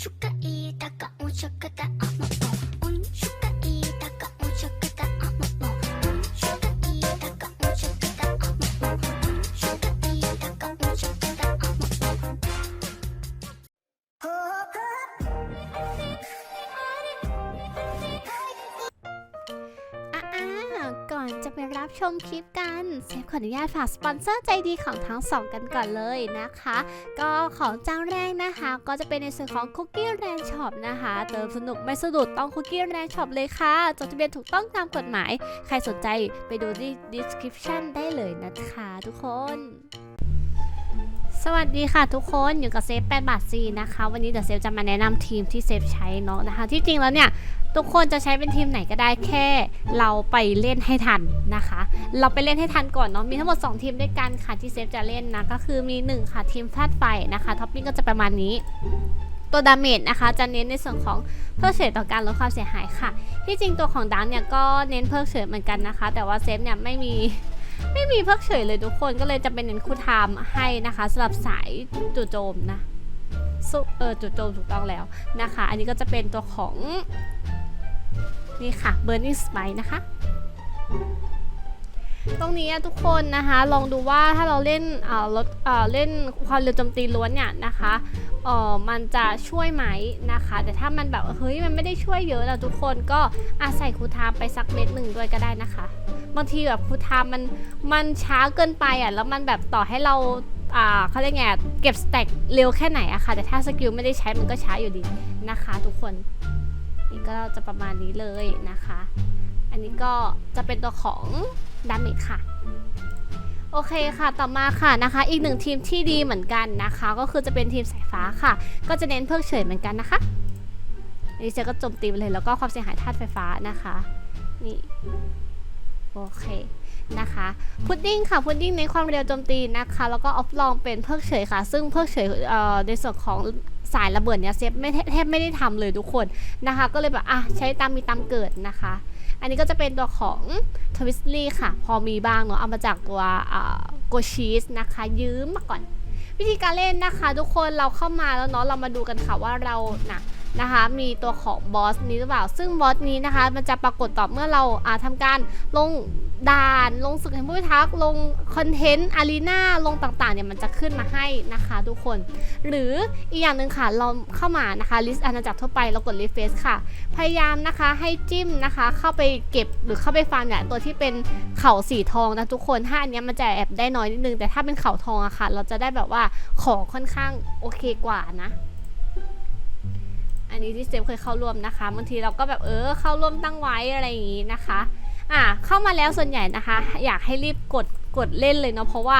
ชุกะอีตะกะอุชุก อ่อนจะไปรับชมคลิปกันเซฟขออนุญาตฝากสปอนเซอร์ใจดีของทั้งสองกันก่อนเลยนะคะ ก็ของเจ้าแรกนะคะ ก็จะเป็นในส่วนของ Cookie Land Shop นะคะเติมสนุกไม่สะดุดต้อง Cookie Land Shop เลยค่ะจดทะเบียนถูกต้องตามกฎหมาย ใครสนใจไปดูที่ description ได้เลยนะคะทุกคนสวัสดีค่ะทุกคนอยู่กับเซฟ8บาทซีนะคะ วันนี้เดี๋ยวเซฟจะมาแนะนำทีมที่เซฟใช้เนาะนะคะ ที่จริงแล้วเนี่ย ทุกคนจะใช้เป็นทีมไหนก็ได้แค่เราไปเล่นให้ทันนะคะ เราไปเล่นให้ทันก่อนเนาะมีทั้งหมด 2 ทีมด้วยกันค่ะที่เซฟจะเล่นนะก็คือมี 1 ค่ะทีมธาตุไฟนะคะท็อปปิ้งก็จะประมาณนี้ตัวดาเมจนะคะจะเน้นในส่วนของเพิกเฉยต่อการลดความเสียหายค่ะ ที่จริงตัวของดังเนี่ยก็เน้นเพิกเฉยเหมือนกันนะคะ แต่ว่าเซฟเนี่ยไม่มีไม่มีเพิกเฉยเลยทุกคนก็เลยจะเป็นเน้นคู่ไทม์ให้นะคะสำหรับสายจู่โจมนะซุเออจู่โจมถูกต้องแล้วนะคะ อันนี้ก็จะเป็นตัวของ นี่ค่ะ Burning Smite นะคะ ตรงนี้ทุกคนนะคะ ลองดูว่าถ้าเราเล่นเอ่อลดเอ่อเล่นความเร็วโจมตีล้วนเนี่ยนะคะเออมันจะช่วยไหมนะคะ แต่ถ้ามันแบบเฮ้ยมันไม่ได้ช่วยเยอะนะทุกคนก็อาศัยคูทามไปสักเม็ดหนึ่งด้วยก็ได้นะคะบางทีแบบคูทามมันมันช้าเกินไปอะแล้วมันแบบต่อให้เราอ่าเขาเรียกไงเก็บสแต็กเร็วแค่ไหนอะค่ะแต่ถ้าสกิลไม่ได้ใช้มันก็ช้าอยู่ดีนะคะ ทุกคน นี่ก็จะประมาณนี้เลยนะคะ อันนี้ก็จะเป็นตัวของดาเมจค่ะ โอเคค่ะ ต่อมาค่ะนะคะ อีกหนึ่งทีมที่ดีเหมือนกันนะคะ ก็คือจะเป็นทีมสายฟ้าค่ะ ก็จะเน้นเพิกเฉยเหมือนกันนะคะนี่เจก็โจมตีไปเลยแล้วก็ความเสียหายธาตุไฟฟ้านะคะ นี่ โอเค นะคะพุดดิ้งค่ะพุดดิ้งในความเร็วโจมตีนะคะ แล้วก็ออฟลองเป็นเพิกเฉยค่ะ ซึ่งเพิกเฉยเอ่อในส่วนของสายระเบิดเนี่ยเซฟไม่แทบไม่ได้ทำเลยทุกคนนะคะ ก็เลยแบบอะใช้ตามมีตามเกิดนะคะ อันนี้ก็จะเป็นตัวของทวิสลี่ค่ะ พอมีบ้างเนาะเอามาจากตัวโกชีสนะคะ ยืมมาก่อน วิธีการเล่นนะคะ ทุกคนเราเข้ามาแล้วเนาะเรามาดูกันค่ะว่าเรานะ นะคะ มีตัวของบอสนี้หรือเปล่า ซึ่งบอสนี้นะคะ มันจะปรากฏต่อเมื่อเราอาทำการลงด่าน ลงศึกแห่งผู้พิทักษ์ลงคอนเทนต์อารีนาลงต่างๆเนี่ยมันจะขึ้นมาให้นะคะทุกคน หรืออีกอย่างหนึ่งค่ะ เราเข้ามานะคะลิสต์อาณาจักรทั่วไปเรากด refresh ค่ะ พยายามนะคะให้จิ้มนะคะ เข้าไปเก็บหรือเข้าไปฟาร์มเนี่ยตัวที่เป็นเข่าสีทองนะทุกคนถ้าอันนี้มันจะแอบได้น้อยนิดนึง แต่ถ้าเป็นเข่าทองอะค่ะ เราจะได้แบบว่าของค่อนข้างโอเคกว่านะ อันนี้ที่เซฟเคยเข้าร่วมนะคะบางทีเราก็แบบเออเข้าร่วมตั้งไว้อะไรอย่างงี้นะคะอะเข้ามาแล้วส่วนใหญ่นะคะ อยากให้รีบกดกดเล่นเลยเนาะเพราะว่า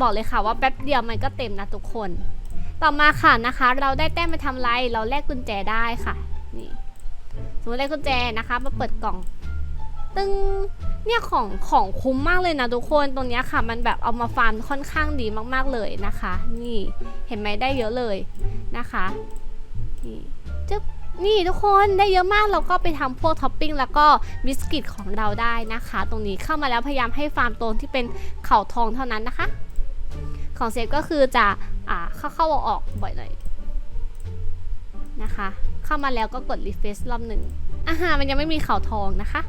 บอกเลยค่ะว่าแป๊บเดียวมันก็เต็มนะทุกคน ต่อมาค่ะนะคะ เราได้แต้มไปทำไรเราแลกกุญแจได้ค่ะนี่สมมติแลกกุญแจนะคะมาเปิดกล่อง ตึงเนี่ยของของคุ้มมากเลยนะทุกคนตรงนี้ค่ะมันแบบเอามาฟาร์มค่อนข้างดีมากๆเลยนะคะ นี่เห็นไหมได้เยอะเลยนะคะนี่ จึ๊บนี่ทุกคนได้เยอะมากเราก็ไปทำพวกท็อปปิ้งแล้วก็บิสกิตของเราได้นะคะ ตรงนี้เข้ามาแล้วพยายามให้ฟาร์มโตนที่เป็นเข่าทองเท่านั้นนะคะ ของเซฟก็คือจะอ่าเข้าเข้าออกออกบ่อยหน่อยนะคะ เข้ามาแล้วก็กดรีเฟซรอบหนึ่งอาหารมันยังไม่มีเข่าทองนะคะ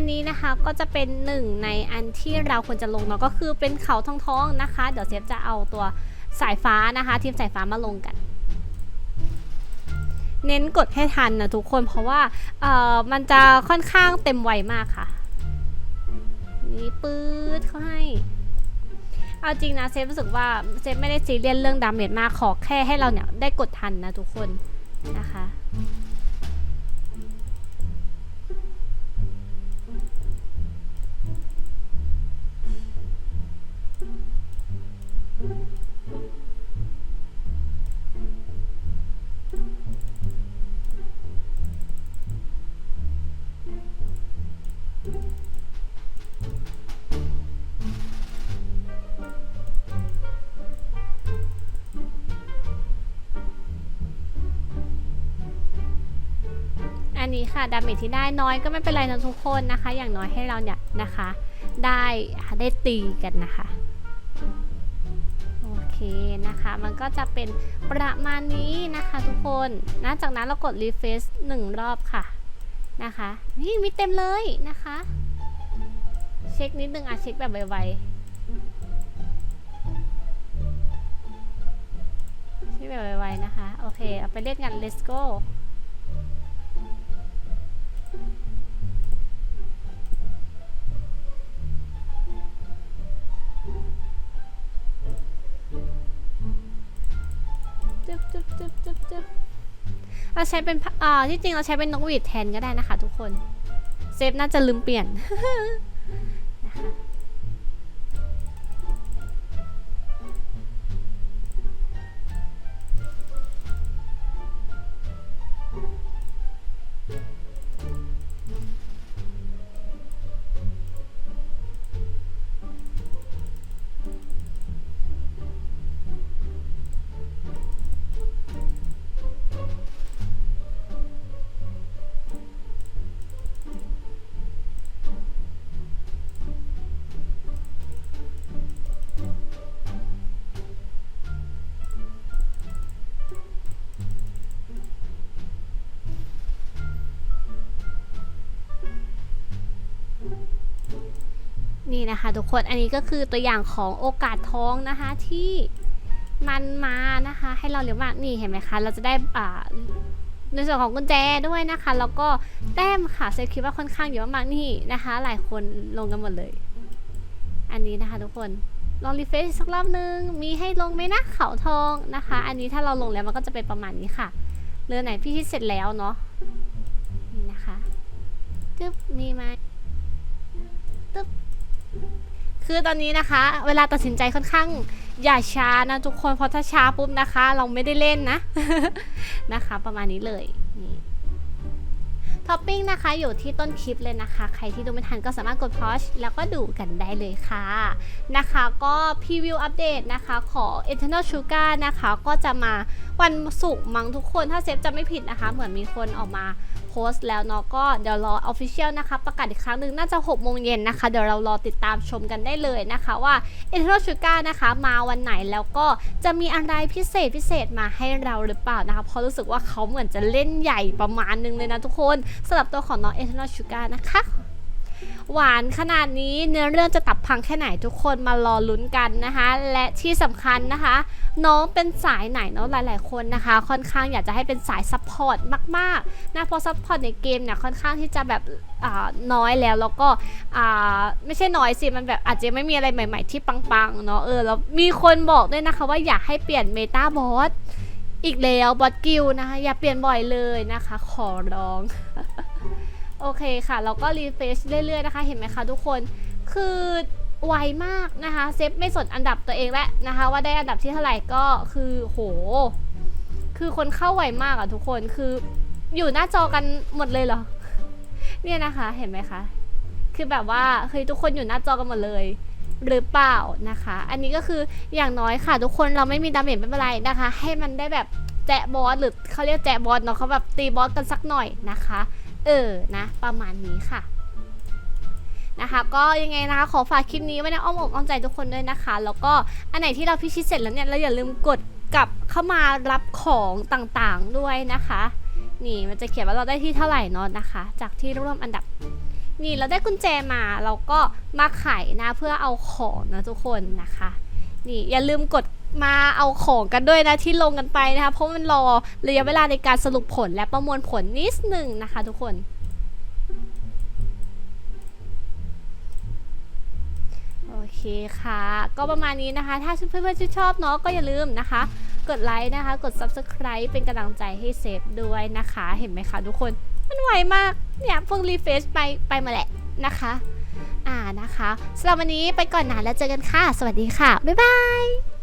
นนี้นะคะก็จะเป็นหนึ่งในอันที่เราควรจะลงเนาะก็คือเป็นเขาทองทองๆนะคะ เดี๋ยวเซฟจะเอาตัวสายฟ้านะคะทีมสายฟ้ามาลงกัน เน้นกดให้ทันนะทุกคนเพราะว่าเอ่อมันจะค่อนข้างเต็มไวมากค่ะ นี่ปื๊ดเขาให้เอาจริงนะเซฟรู้สึกว่าเซฟไม่ได้ซีเรียสเรื่องดาเมจมากขอแค่ให้เราเนี่ยได้กดทันนะทุกคนนะคะ นี้ค่ะดาเมจที่ได้น้อยก็ไม่เป็นไรนะทุกคนนะคะ อย่างน้อยให้เราเนี่ยนะคะ ได้ได้ตีกันนะคะโอเคนะคะ มันก็จะเป็นประมาณนี้นะคะทุกคนนะจากนั้นเรากด refresh หนึ่งรอบค่ะนะคะ นี่มีเต็มเลยนะคะ เช็คนิดนึงอะเช็คแบบไวๆเช็คแบบไวๆนะคะ โอเค เอาไปเล่นกัน let's go เราใช้เป็นอ่าที่จริงเราใช้เป็นนกหวีดแทนก็ได้นะคะ ทุกคน เซฟน่าจะลืมเปลี่ยน นี่นะคะทุกคนอันนี้ก็คือตัวอย่างของโอกาสท้องนะคะที่มันมานะคะ ให้เราเรียกว่านี่เห็นไหมคะ เราจะได้อ่าในส่วนของกุญแจด้วยนะคะ แล้วก็แต้มค่ะเซฟคิดว่าค่อนข้างเยอะมากนี่นะคะ หลายคนลงกันหมดเลย อันนี้นะคะทุกคนลองรีเฟรชสักรอบนึง มีให้ลงไหมนะเขาทองนะคะ อันนี้ถ้าเราลงแล้วมันก็จะเป็นประมาณนี้ค่ะเรือไหนพี่ที่เสร็จแล้วเนาะนี่นะคะจึ๊บมีไหมตึ๊บ คือตอนนี้นะคะ เวลาตัดสินใจค่อนข้างอย่าช้านะทุกคนเพราะถ้าช้าปุ๊บนะคะ เราไม่ได้เล่นนะ นะคะ ประมาณนี้เลยนี่ท็อปปิ้งนะคะอยู่ที่ต้นคลิปเลยนะคะ ใครที่ดูไม่ทันก็สามารถกดพอชแล้วก็ดูกันได้เลยค่ะนะคะ ก็พรีวิวอัปเดตนะคะ ของ Eternal Sugar นะคะ ก็จะมา วันศุกร์มั้งทุกคนถ้าเซฟจะไม่ผิดนะคะ เหมือนมีคนออกมาโพสต์แล้วเนาะก็เดี๋ยวรอ Official นะคะ ประกาศอีกครั้งหนึ่งน่าจะ6โมงเย็นนะคะ เดี๋ยวเรารอติดตามชมกันได้เลยนะคะว่า Eternal Sugar นะคะ มาวันไหนแล้วก็จะมีอะไรพิเศษพิเศษมาให้เราหรือเปล่านะคะเพราะรู้สึกว่าเขาเหมือนจะเล่นใหญ่ประมาณนึงเลยนะทุกคนสำหรับตัวของน้อง Eternal Sugar นะคะ หวานขนาดนี้เนื้อเรื่องจะตับพังแค่ไหนทุกคนมารอลุ้นกันนะคะ และที่สำคัญนะคะ น้องเป็นสายไหนเนาะหลาย ๆ คนนะคะ ค่อนข้างอยากจะให้เป็นสายซัพพอร์ตมากๆนะเพราะซัพพอร์ตในเกมเนี่ยค่อนข้างที่จะแบบอ่าน้อยแล้วแล้วก็อ่าไม่ใช่น้อยสิมันแบบอาจจะไม่มีอะไรใหม่ ๆ ที่ปัง ๆ เนาะเออแล้วมีคนบอกด้วยนะคะว่าอยากให้เปลี่ยนเมตาบอสอีกแล้วบอสกิลนะคะอย่าเปลี่ยนบ่อยเลยนะคะ ขอร้อง โอเคค่ะ เราก็รีเฟชเรื่อยๆนะคะ เห็นไหมคะทุกคน คือไวมากนะคะ เซฟไม่สนอันดับตัวเองแล้วนะคะ ว่าได้อันดับที่เท่าไหร่ก็คือโห คือคนเข้าไวมากอะทุกคน คืออยู่หน้าจอกันหมดเลยเหรอ เนี่ยนะคะ เห็นไหมคะ คือแบบว่าเฮ้ยทุกคนอยู่หน้าจอกันหมดเลยหรือเปล่านะคะ อันนี้ก็คืออย่างน้อยค่ะ ทุกคนเราไม่มีดาเมจไม่เป็นไรนะคะ ให้มันได้แบบแจะบอสหรือเขาเรียกแจะบอสเนาะเขาแบบตีบอสกันสักหน่อยนะคะ เออนะประมาณนี้ค่ะนะคะก็ยังไงนะคะขอฝากคลิปนี้ไว้ในอ้อมอกอ้อมใจทุกคนด้วยนะคะ แล้วก็อันไหนที่เราพิชิตเสร็จแล้วเนี่ยเราอย่าลืมกดกลับเข้ามารับของต่างๆด้วยนะคะ นี่มันจะเขียนว่าเราได้ที่เท่าไหร่เนอะนะคะ จากที่ร่วมอันดับ นี่เราได้กุญแจมาเราก็มาไขนะเพื่อเอาของนะทุกคนนะคะ นี่อย่าลืมกด มาเอาของกันด้วยนะที่ลงกันไปนะคะเพราะมันรอระยะเวลาในการสรุปผลและประมวลผลนิดหนึ่งนะคะทุกคนโอเคค่ะ ก็ประมาณนี้นะคะ ถ้าเพื่อนๆชื่นชอบเนาะก็อย่าลืมนะคะ กดไลค์นะคะ กด subscribe เป็นกำลังใจให้เซฟด้วยนะคะ เห็นไหมคะทุกคน มันไวมาก เนี่ยเพิ่งรีเฟซไปไปมาแหละนะคะ อ่านะคะสำหรับวันนี้ไปก่อนนะแล้วเจอกันค่ะ สวัสดีค่ะ บ๊ายบาย